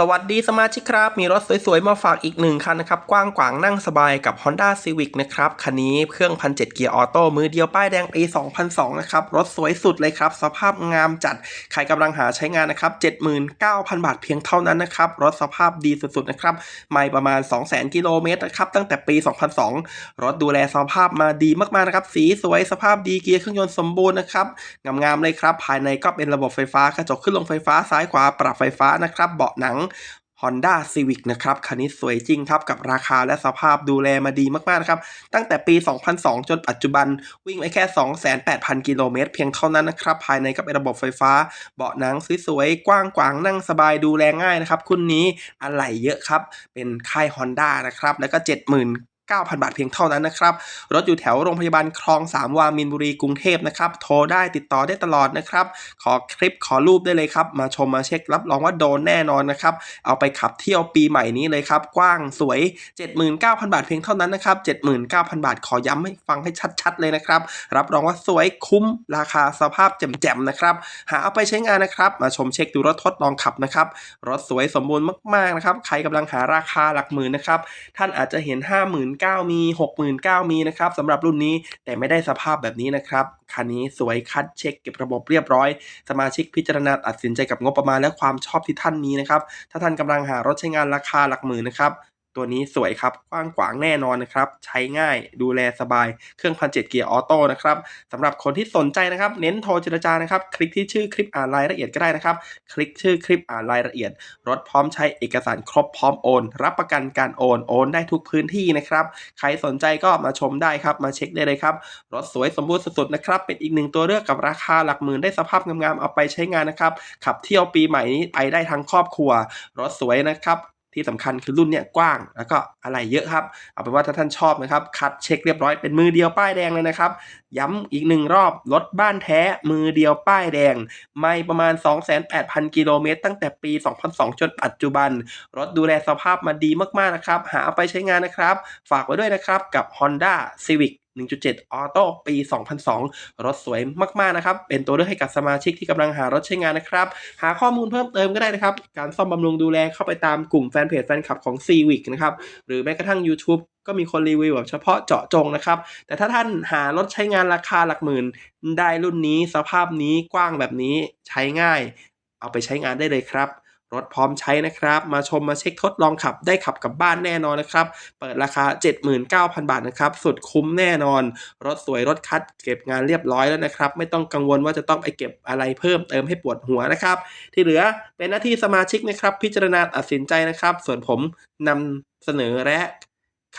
สวัสดีสมาชิกครับ มีรถสวยๆ มาฝากอีกหนึ่งคันนะครับ กว้างขวางนั่งสบายกับ Honda Civic นะครับ คันนี้เครื่องพันเเกียร์ออโต้มือเดียวป้ายแดงปี 2002 นะครับ รถสวยสุดเลยครับ สภาพงามจัด ใครกำลังหาใช้งานนะครับ 79,000 บาทเพียงเท่านั้นนะครับ รถสภาพดีสุดๆ นะครับ ไม่ประมาณ 200,000 กิโลเมตรนะครับ ตั้งแต่ปี 2002 รถดูแลสภาพมาดีมากๆ นะครับ สีสวยสภาพดีเกียร์เครื่องยนต์สมบูรณ์นะครับงามๆเลยครับภายในก็เป็นระบบไฟฟ้ากระจกขึ้นลงไฟฟ้าซ้ายขวาปรับไฟฟ้านะครับเบาะหนัง Honda Civic นะครับคันนี้สวยจริงครับ กับราคาและสภาพดูแลมาดีมากๆนะครับ ตั้งแต่ปี 2002 จนปัจจุบันวิ่งไปแค่ 28,000 กิโลเมตร เพียงเท่านั้นนะครับ ภายในก็เป็นระบบไฟฟ้า เบาะหนังสวยๆ กว้างกวางนั่งสบายดูแลง่ายนะครับ คุณนี้อะไหล่เยอะครับ เป็นค่าย Honda นะครับ แล้วก็ 70,000 9,000 บาทเพียงเท่านั้นนะครับ รถอยู่แถวโรงพยาบาลคลองสามวามินบุรีกรุงเทพนะครับ โทรได้ติดต่อได้ตลอดนะครับ ขอคลิปขอรูปได้เลยครับ มาชมมาเช็ครับรองว่าโดนแน่นอนนะครับ เอาไปขับเที่ยวปีใหม่นี้เลยครับ กว้างสวย 79,000 บาทเพียงเท่านั้นนะครับ 79,000 บาทขอย้ำให้ฟังให้ชัดๆเลยนะครับ รับรองว่าสวยคุ้มราคาสภาพแจ่มๆนะครับ หาเอาไปใช้งานนะครับ มาชมเช็คดูรถทดลองขับนะครับ รถสวยสมบูรณ์มากๆนะครับ ใครกำลังหาราคาหลักหมื่นนะครับ ท่านอาจจะเห็น59,000มี 69,000มีนะครับสำหรับรุ่นนี้แต่ไม่ได้สภาพแบบนี้นะครับคันนี้สวยคัดเช็คเก็บระบบเรียบร้อย สมาชิกพิจารณาตัดสินใจกับงบประมาณและความชอบที่ท่านมีนะครับถ้าท่านกำลังหารถใช้งานราคาหลักหมื่นนะครับ ตัวนี้สวยครับกว้างขวางแน่นอนนะครับ ใช้ง่ายดูแลสบายเครื่องพันเจ็ดเกียร์ออโต้นะครับสำหรับคนที่สนใจนะครับ เน้นโทรเจรจานะครับ คลิกที่ชื่อคลิปอ่านรายละเอียดก็ได้นะครับ คลิกชื่อคลิปอ่านรายละเอียด รถพร้อมใช้เอกสารครบพร้อมโอน รับประกันการโอนโอนได้ทุกพื้นที่นะครับ ใครสนใจก็มาชมได้ครับมาเช็คได้เลยครับรถสวยสมบูรณ์สุดๆนะครับเป็นอีกหนึ่งตัวเลือกกับราคาหลักหมื่นได้สภาพงามๆเอาไปใช้งานนะครับขับเที่ยวปีใหม่นี้ไปได้ทั้งครอบครัว รถสวยนะครับ ที่สำคัญคือรุ่นเนี่ยกว้าง แล้วก็อะไรเยอะครับ เอาเป็นว่าถ้าท่านชอบนะครับ คัดเช็คเรียบร้อยเป็นมือเดียวป้ายแดงเลยนะครับ ย้ำอีกหนึ่งรอบรถบ้านแท้มือเดียวป้ายแดง ไม่ประมาณ 28,000 กิโลเมตร ตั้งแต่ปี 2002 จนปัจจุบัน รถดูแลสภาพมาดีมากๆนะครับ หาเอาไปใช้งานนะครับ ฝากไว้ด้วยนะครับกับ Honda Civic 1.7 Auto ปี 2002 รถสวยมากๆนะครับ เป็นตัวเลือกให้กับสมาชิกที่กำลังหารถใช้งานนะครับ หาข้อมูลเพิ่มเติมก็ได้นะครับ การซ่อมบำรุงดูแลเข้าไปตามกลุ่มแฟนเพจแฟนคลับของ Civic นะครับ หรือแม้กระทั่ง YouTube ก็มีคนรีวิวแบบเฉพาะเจาะจงนะครับ แต่ถ้าท่านหารถใช้งานราคาหลักหมื่น ได้รุ่นนี้สภาพนี้กว้างแบบนี้ใช้ง่าย เอาไปใช้งานได้เลยครับ รถพร้อมใช้นะครับ มาชมมาเช็คทดลองขับได้ขับกลับบ้านแน่นอนนะครับ เปิดราคา 79,000 บาทนะครับ สุดคุ้มแน่นอน รถสวยรถคัด เก็บงานเรียบร้อยแล้วนะครับ ไม่ต้องกังวลว่าจะต้องไปเก็บอะไรเพิ่มเติมให้ปวดหัวนะครับ ที่เหลือเป็นหน้าที่สมาชิกนะครับ พิจารณาตัดสินใจนะครับ ส่วนผมนำเสนอและ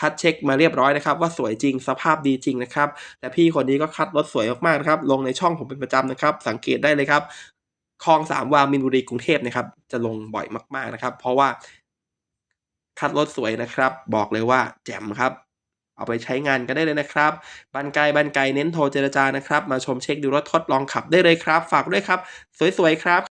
คัดเช็คมาเรียบร้อยนะครับ ว่าสวยจริงสภาพดีจริงนะครับ แต่พี่คนนี้ก็คัดรถสวยมากๆนะครับ ลงในช่องผมเป็นประจำนะครับ สังเกตได้เลยครับ คลองสามวามินบุรีกรุงเทพนะครับ จะลงบ่อยมาก ๆนะครับ เพราะว่าคัดรถสวยนะครับ บอกเลยว่าแจ่มครับ เอาไปใช้งานกันได้เลยนะครับบันไกบันไกเน้นโทรเจรจานะครับ มาชมเช็คดูรถทดลองขับได้เลยครับ ฝากด้วยครับ สวยๆครับ